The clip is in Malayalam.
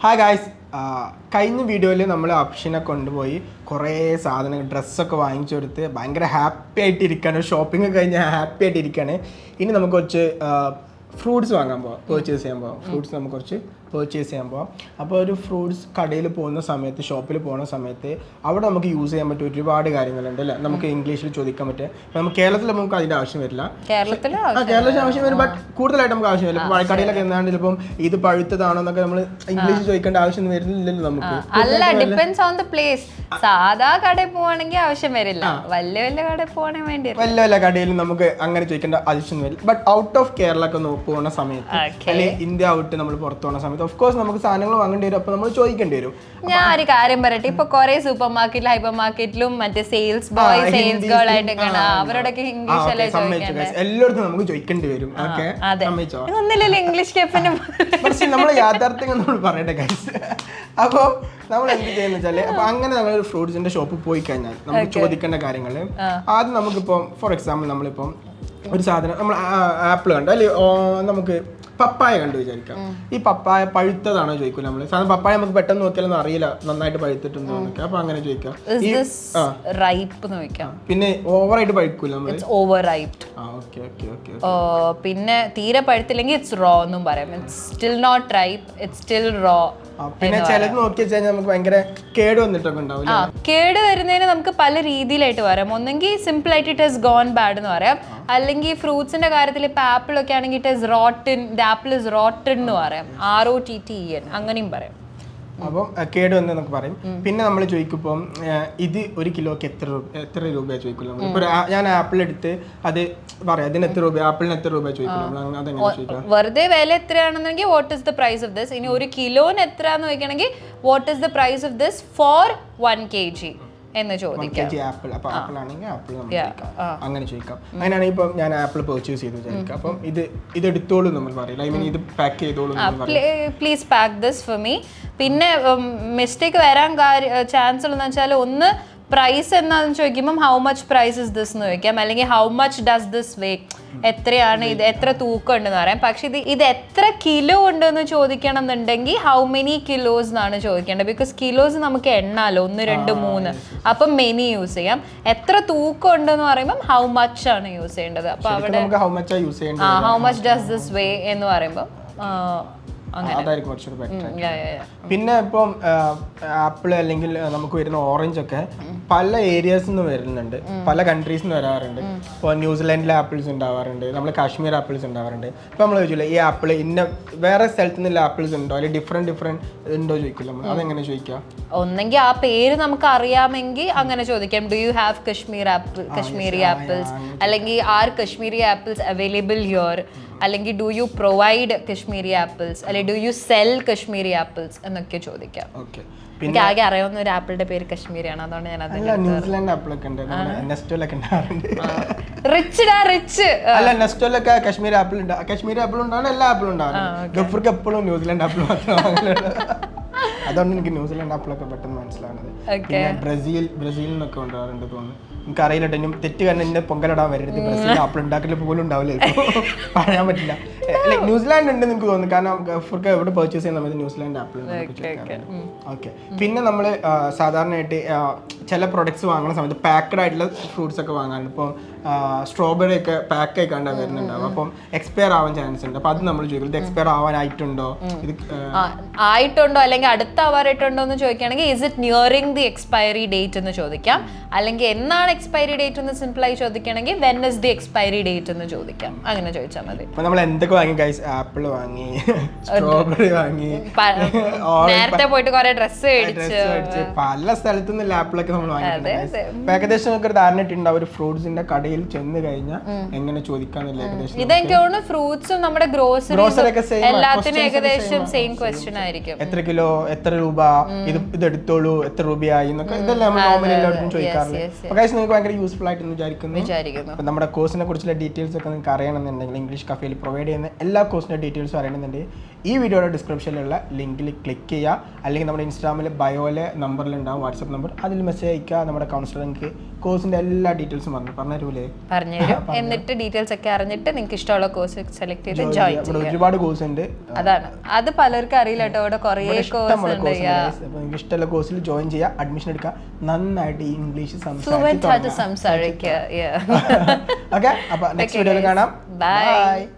ഹായ് ഗായ്സ് കഴിഞ്ഞ വീഡിയോയിൽ നമ്മൾ അപ്ഷിനെ കൊണ്ടുപോയി കുറേ സാധനങ്ങൾ ഡ്രസ്സൊക്കെ വാങ്ങിച്ചു കൊടുത്ത് ഭയങ്കര ഹാപ്പി ആയിട്ട് ഇരിക്കുകയാണ് ഷോപ്പിംഗ് കഴിഞ്ഞ് ഹാപ്പി ആയിട്ട് ഇരിക്കുകയാണ് ഇനി നമുക്ക് കുറച്ച് ഫ്രൂട്ട്സ് വാങ്ങാൻ പോവാം പേർച്ചേസ് ചെയ്യാൻ പോവാം. ഫ്രൂട്ട്സ് നമുക്ക് കുറച്ച് പേർച്ചേസ് ചെയ്യാൻ പോവാം. അപ്പോൾ ഒരു ഫ്രൂട്ട്സ് കടയിൽ പോകുന്ന സമയത്ത് ഷോപ്പിൽ പോകുന്ന സമയത്ത് അവിടെ നമുക്ക് യൂസ് ചെയ്യാൻ പറ്റിയ ഒരുപാട് കാര്യങ്ങളുണ്ട് അല്ലേ? നമുക്ക് ഇംഗ്ലീഷിൽ ചോദിക്കാൻ പറ്റുക. അപ്പോൾ നമുക്ക് കേരളത്തിൽ നമുക്ക് അതിന്റെ ആവശ്യം വരില്ല. കേരളത്തിൽ ആ കേരളത്തിൽ ആവശ്യം വരും ബട്ട് കൂടുതലായിട്ട് നമുക്ക് ആവശ്യം വരും ഇപ്പോൾ കടയിലൊക്കെ എന്താണ്ട് ചിലപ്പം ഇത് പഴുത്തതാണോ എന്നൊക്കെ നമ്മൾ ഇംഗ്ലീഷ് ചോദിക്കേണ്ട ആവശ്യം വരുന്നില്ലല്ലോ നമുക്ക്. അല്ല ഡിപ്പെൻസ് ഓൺ ദ പ്ലേസ് സാധാ കടയിൽ പോവാണെങ്കിൽ ആവശ്യം വരില്ല. വലിയ വലിയ കടയിൽ പോകണേ വേണ്ടി വലിയ വല്ല വല്ല കടയിലും നമുക്ക് അങ്ങനെ ചോദിക്കേണ്ട ആവശ്യം വരില്ല. ബട്ട് ഔട്ട് ഓഫ് കേരള ഒക്കെ പോകുന്ന സമയത്ത്. അല്ലെങ്കിൽ ഇന്ത്യ ഔട്ട് നമ്മൾ പുറത്തു പോകുന്ന സമയത്ത് ഓഫ് കോഴ്സ് നമുക്ക് സാധനങ്ങൾ വാങ്ങേണ്ടി വരും. അപ്പോൾ നമ്മൾ ചോദിക്കേണ്ടി വരും. ഞാൻ ഒരു കാര്യം പറയട്ടെ. ഇപ്പൊ കുറെ സൂപ്പർ മാർക്കറ്റിലും ഹൈപ്പർ മാർക്കറ്റിലും മറ്റേ സെയിൽസ് ബോയ് സെയിൽസ് ഗേൾ ആയിട്ടൊക്കെ അവരോടൊക്കെ ഇംഗ്ലീഷ് അല്ലേ. എല്ലായിടത്തും നമുക്ക് ചോദിക്കേണ്ടി വരും. ഓക്കെ ഒന്നില്ലല്ലോ ഇംഗ്ലീഷ് കെഫിന് പക്ഷെ നമ്മൾ യാഥാർത്ഥ്യങ്ങൾ നമ്മൾ പറയട്ടെ ഗൈസ് അപ്പോൾ നമ്മൾ എന്ത് ചെയ്യുന്ന വെച്ചാൽ അപ്പൊ അങ്ങനെ നമ്മൾ ഒരു ഫ്രൂട്ട്സിന്റെ ഷോപ്പിൽ പോയി കഴിഞ്ഞാൽ നമുക്ക് ചോദിക്കേണ്ട കാര്യങ്ങൾ ആദ്യം നമുക്കിപ്പോ ഫോർ എക്സാമ്പിൾ നമ്മളിപ്പം ഒരു സാധനം നമ്മൾ ആപ്പിൾ കണ്ടു? അല്ലെ നമുക്ക് പപ്പായ കണ്ടു വിചാരിക്കാം. ഈ പപ്പായ പഴുത്തതാണോ ചോദിക്കും നമ്മൾ സാധാരണ പപ്പായ നമുക്ക് പെട്ടെന്ന് നോക്കിയാലൊന്നും അറിയില്ല. നന്നായിട്ട് പഴുത്തിട്ടുണ്ടോ എന്നൊക്കെ. അപ്പൊ അങ്ങനെ ചോദിക്കാം. ഈ ആ. റൈപ്പ് പിന്നെ ഓവറായിട്ട് പഴുക്കൂല നമ്മൾ ഇറ്റ്സ് ഓവർ റൈപ്ഡ് ആ ഓക്കെ ഓക്കെ ഓക്കെ പിന്നെ തീരെ പഴുത്തില്ലെങ്കിൽ ഇറ്റ്സ് റോ എന്നും പറയാം. It's still not ripe it's still raw പിന്നെ ചിലത് നോക്കി വെച്ചാൽ നമുക്ക് ഭയങ്കര കേട് വന്നിട്ടൊക്കെ ഉണ്ടാവും ആ കേട് വരുന്നതിന് നമുക്ക് പല രീതിയിലായിട്ട് പറയാം. ഒന്നെങ്കിൽ സിമ്പിൾ ആയിട്ട് ഇറ്റ് ഇസ് ഗോൺ ബാഡ് എന്ന് പറയാം. അല്ലെങ്കിൽ ഫ്രൂട്ട്സിന്റെ കാര്യത്തിൽ ഇപ്പൊ ആപ്പിൾ ഒക്കെ ആണെങ്കിൽ it is rotten the apple is rotten എന്ന് പറയാം. R O T T E N പറയാം. അപ്പം അഹ് കേട് വന്ന് എന്നൊക്കെ പറയും. പിന്നെ നമ്മൾ ചോദിക്കുമ്പോൾ ഇത് ഒരു കിലോക്ക് എത്ര രൂപ എത്ര രൂപയാണ് ചോദിക്കില്ല നമ്മൾ ഇപ്പോൾ ഞാൻ ആപ്പിൾ എടുത്ത് അത് പറയാം അതിന് എത്ര രൂപ ആപ്പിളിന് എത്ര രൂപ ചോദിക്കില്ല നമ്മൾ അതെങ്ങനെ ചോദിക്കാം. വെറുതെ വില എത്രയാണെന്നുണ്ടെങ്കിൽ what is the price of this ഇനി ഒരു കിലോന് എത്രയാന്ന് ചോദിക്കണമെങ്കിൽ what is the price of this for one K G എന്ന് ചോദിക്കാം. ആപ്പിൾ അപ്പോൾ ആപ്പിൾ ആണെങ്കിൽ ആപ്പിൾ അങ്ങനെ ചോദിക്കാം. അങ്ങനെയാണെങ്കിൽ ഇപ്പം ഞാൻ ആപ്പിൾ പെർച്ചേസ് ചെയ്തു വിചാരിക്കാം. അപ്പം ഇത് ഇത് എടുത്തോളൂ നമ്മൾ പറയില്ല. ഐ മീൻ ഇത് പാക്ക് ചെയ്തോളൂ please pack this for me പിന്നെ മിസ്റ്റേക്ക് വരാൻ ചാൻസ് ഉള്ളതെന്ന് വെച്ചാൽ ഒന്ന് പ്രൈസ് എന്നാന്ന് ചോദിക്കുമ്പം how much price is this എന്ന് ചോദിക്കാം. അല്ലെങ്കിൽ how much does this weigh എത്രയാണ് ഇത്? എത്ര തൂക്കം ഉണ്ടെന്ന് പറയാം. പക്ഷെ ഇത് ഇത് എത്ര കിലോ ഉണ്ടെന്ന് ചോദിക്കണം എന്നുണ്ടെങ്കിൽ ഹൗ മെനി കിലോസ് എന്നാണ് ചോദിക്കേണ്ടത്. ബിക്കോസ് കിലോസ് നമുക്ക് എണ്ണാലോ? ഒന്ന് രണ്ട് മൂന്ന്. അപ്പം മെനി യൂസ് ചെയ്യാം. എത്ര തൂക്കം ഉണ്ടെന്ന് പറയുമ്പം ഹൗ മച്ച് ആണ് യൂസ് ചെയ്യേണ്ടത്. അപ്പൊ അവിടെ ഹൗ മച്ചാ ഡസ് ദിസ് വേ എന്ന് പറയുമ്പം ആ, അങ്ങനെ അതായിരിക്കും കുറച്ചുകൂടി ബെറ്റർ. പിന്നെ ഇപ്പം ആപ്പിൾ അല്ലെങ്കിൽ നമുക്ക് വരുന്ന ഓറഞ്ച് ഒക്കെ പല ഏരിയാസിൽ നിന്ന് വരുന്നുണ്ട്. പല കൺട്രീസിൽ നിന്ന് വരാറുണ്ട്. ഇപ്പോൾ ന്യൂസിലാൻഡിലെ ആപ്പിൾസ് ഉണ്ടാവാറുണ്ട്. നമ്മൾ കാശ്മീർ ആപ്പിൾസ് ഉണ്ടാവാറുണ്ട്. ഇപ്പം നമ്മൾ ചോദിച്ചില്ല ഈ ആപ്പിൾ ഇന്ന വേറെ സ്ഥലത്ത് നിന്നുള്ള ആപ്പിൾസ് ഉണ്ടോ? അല്ലെങ്കിൽ ഡിഫറെന്റ് ഡിഫറെന്റ് ഉണ്ടോ ചോദിക്കില്ല നമ്മൾ അതെങ്ങനെ ചോദിക്കാം? ഒന്നെങ്കിൽ ആ പേര് നമുക്ക് അറിയാമെങ്കിൽ അങ്ങനെ ചോദിക്കാം. Do you have Kashmir apple Kashmiri apples അല്ലെങ്കിൽ are Kashmiri apples available here അല്ലെങ്കിൽ do you provide Kashmiri apples അല്ലെങ്കിൽ do you sell Kashmiri apples എന്നൊക്കെ ചോദിക്കാം. എനിക്ക് ആകെ അറിയാവുന്ന ഒരു ആപ്പിളിന്റെ പേര് കശ്മീരിയാണ്. അതുകൊണ്ട് ഞാൻ അല്ല ന്യൂസിലാൻഡ് ആപ്പിളൊക്കെ ഉണ്ട് നെസ്റ്റോലൊക്കെ റിച്ച് ഡാ റിച്ച് അല്ല നെസ്റ്റോലൊക്കെ കാശ്മീർ ആപ്പിൾ ഉണ്ട് കശ്മീർ ആപ്പിൾ ഉണ്ടാവും എല്ലാ ആപ്പിളും ഉണ്ടാവും ഗഫർക്ക് എപ്പോഴും ന്യൂസിലാൻഡ് ആപ്പിൾ മാത്രമാണ് അതുകൊണ്ട് എനിക്ക് ന്യൂസിലാൻഡ് ആപ്പിളൊക്കെ പെട്ടെന്ന് മനസ്സിലാവുന്നത്. ബ്രസീൽ ബ്രസീലിനൊക്കെ ഉണ്ടാവാറുണ്ട് തോന്നുന്നു. എനിക്ക് അറിയില്ല ഇനിയും തെറ്റ് കാരണം എന്നെ പൊങ്കലിടാൻ വരരുത്. ബ്രസീൽ ആപ്പിൾ ഉണ്ടാക്കൽ പോലും ഉണ്ടാവില്ല. പറയാൻ പറ്റില്ല. ലൈക്ക് ന്യൂസിലാൻഡ് ഉണ്ട് നിങ്ങൾക്ക് തോന്നുന്നു. കാരണം ഫുഡ് എവിടെ പർച്ചേസ് ചെയ്യുന്ന സമയത്ത് ന്യൂസിലാൻഡ് ആപ്പിൾ ഓക്കെ പിന്നെ നമ്മൾ സാധാരണയായിട്ട് ചില പ്രൊഡക്ട്സ് വാങ്ങുന്ന സമയത്ത് പാക്കഡ് ആയിട്ടുള്ള ഫ്രൂട്ട്സ് ഒക്കെ വാങ്ങാറുണ്ട്. ഇപ്പോൾ സ്ട്രോബെറി ഒക്കെ പാക്ക് ആയിക്കാണ്ട് വരുന്നുണ്ടാവും. അപ്പം എക്സ്പയർ ആവാൻ ചാൻസ് ഉണ്ട്. അപ്പോൾ അത് നമ്മൾ ചോദിക്കും. ഇത് എക്സ്പയർ ആവാനായിട്ടുണ്ടോ ഇത് ആയിട്ടുണ്ടോ? അല്ലെങ്കിൽ അടുത്ത ആവാറായിട്ടുണ്ടോ എന്ന് ചോദിക്കുകയാണെങ്കിൽ is it nearing the expiry date എന്ന് ചോദിക്കാം. അല്ലെങ്കിൽ എന്നാണ് എക്സ്പയറി ഡേറ്റ് എന്ന് സിമ്പിളായി ചോദിക്കുകയാണെങ്കിൽ when is the expiry date എന്ന് ചോദിക്കാം. അങ്ങനെ ചോദിച്ചാൽ മതി. നമ്മൾ എന്തൊക്കെ വാങ്ങി ഗൈസ് ആപ്പിൾ വാങ്ങി സ്ട്രോബെറി വാങ്ങി നേരത്തെ പോയിട്ട് കുറെ ഡ്രസ്സ് മേടിച്ച് പല സ്ഥലത്തു നിന്നുള്ള ആപ്പിളൊക്കെ നമ്മൾ വാങ്ങിയിട്ടുണ്ട് ഏകദേശം നമുക്ക് ഒരു ധാരണ ഇട്ടുണ്ട് ഒരു ഫ്രൂട്ട്സിന്റെ കടയിൽ ചെന്ന് കഴിഞ്ഞാൽ എങ്ങനെ ചോദിക്കാന്നില്ല ഏകദേശം ഇതെനിക്ക് തോന്നുന്നു ഫ്രൂട്ട്സും നമ്മുടെ ഗ്രോസറി. എല്ലാത്തിനും ഏകദേശം സെയിം ക്വസ്റ്റ്യൻ ആയിരിക്കും. എത്ര കിലോ എത്ര രൂപ? ഇത് ഇത് എടുത്തോളൂ എത്ര രൂപയായി എന്നൊക്കെ ഇതെല്ലാം നമ്മൾ നോർമലി എല്ലാവർക്കും ചോദിക്കാറില്ല ഗൈസ് നിങ്ങൾക്ക് ഭയങ്കര യൂസ്ഫുൾ ആയിട്ട് വിചാരിക്കുന്നു. വിചാരിക്കുന്നു. അപ്പോൾ നമ്മുടെ കോഴ്സിനെ കുറിച്ചുള്ള ഡീറ്റെയിൽസ് ഒക്കെ നിങ്ങൾക്ക് അറിയണമെന്നുണ്ടെങ്കിൽ ഇംഗ്ലീഷ് കഫേയിൽ പ്രൊവൈഡ് ചെയ്യുന്ന എല്ലാ കോഴ്സിന്റെ ഡീറ്റെയിൽസും അറിയണമെന്നുണ്ടെങ്കിൽ ഈ വീഡിയോയുടെ ഡിസ്ക്രിപ്ഷനിലുള്ള ലിങ്കിൽ ക്ലിക്ക് ചെയ്യുക. അല്ലെങ്കിൽ നമ്മുടെ ഇൻസ്റ്റാഗ്രാമിൽ ബയോയിലെ നമ്പറിലുണ്ടാവും വാട്സപ്പ് നമ്പർ അതിൽ മെസ്സേജ് അയക്കുക നമ്മുടെ കൗൺസിലർ കോഴ്സിന്റെ കോഴ്സിന്റെ എല്ലാ ഡീറ്റെയിൽസും പറഞ്ഞു പറഞ്ഞുതരൂലേ പറഞ്ഞുതരും. എന്നിട്ട് ഡീറ്റെയിൽസ് ഒക്കെ അറിഞ്ഞിട്ട് നിങ്ങൾക്ക് ഇഷ്ടമുള്ള കോഴ്സ് സെലക്ട് ചെയ്ത് ജോയിൻ. ഇവിടെ ഒരുപാട് കോഴ്സ് ഉണ്ട്. അതാണ്. അത് പലർക്കും അറിയില്ല കേട്ടോ. ഇവിടെ കുറേ കോഴ്സ് ഉണ്ട്. അപ്പോൾ നിങ്ങൾക്ക് ഇഷ്ടമുള്ള കോഴ്സിൽ ജോയിൻ ചെയ്യുക. അഡ്മിഷൻ എടുക്കുക. നന്നായിട്ട് ഈ ഇംഗ്ലീഷ് സംസാരിക്കുക ഓക്കെ അപ്പോൾ നെക്സ്റ്റ് വീഡിയോയിൽ കാണാം. Bye.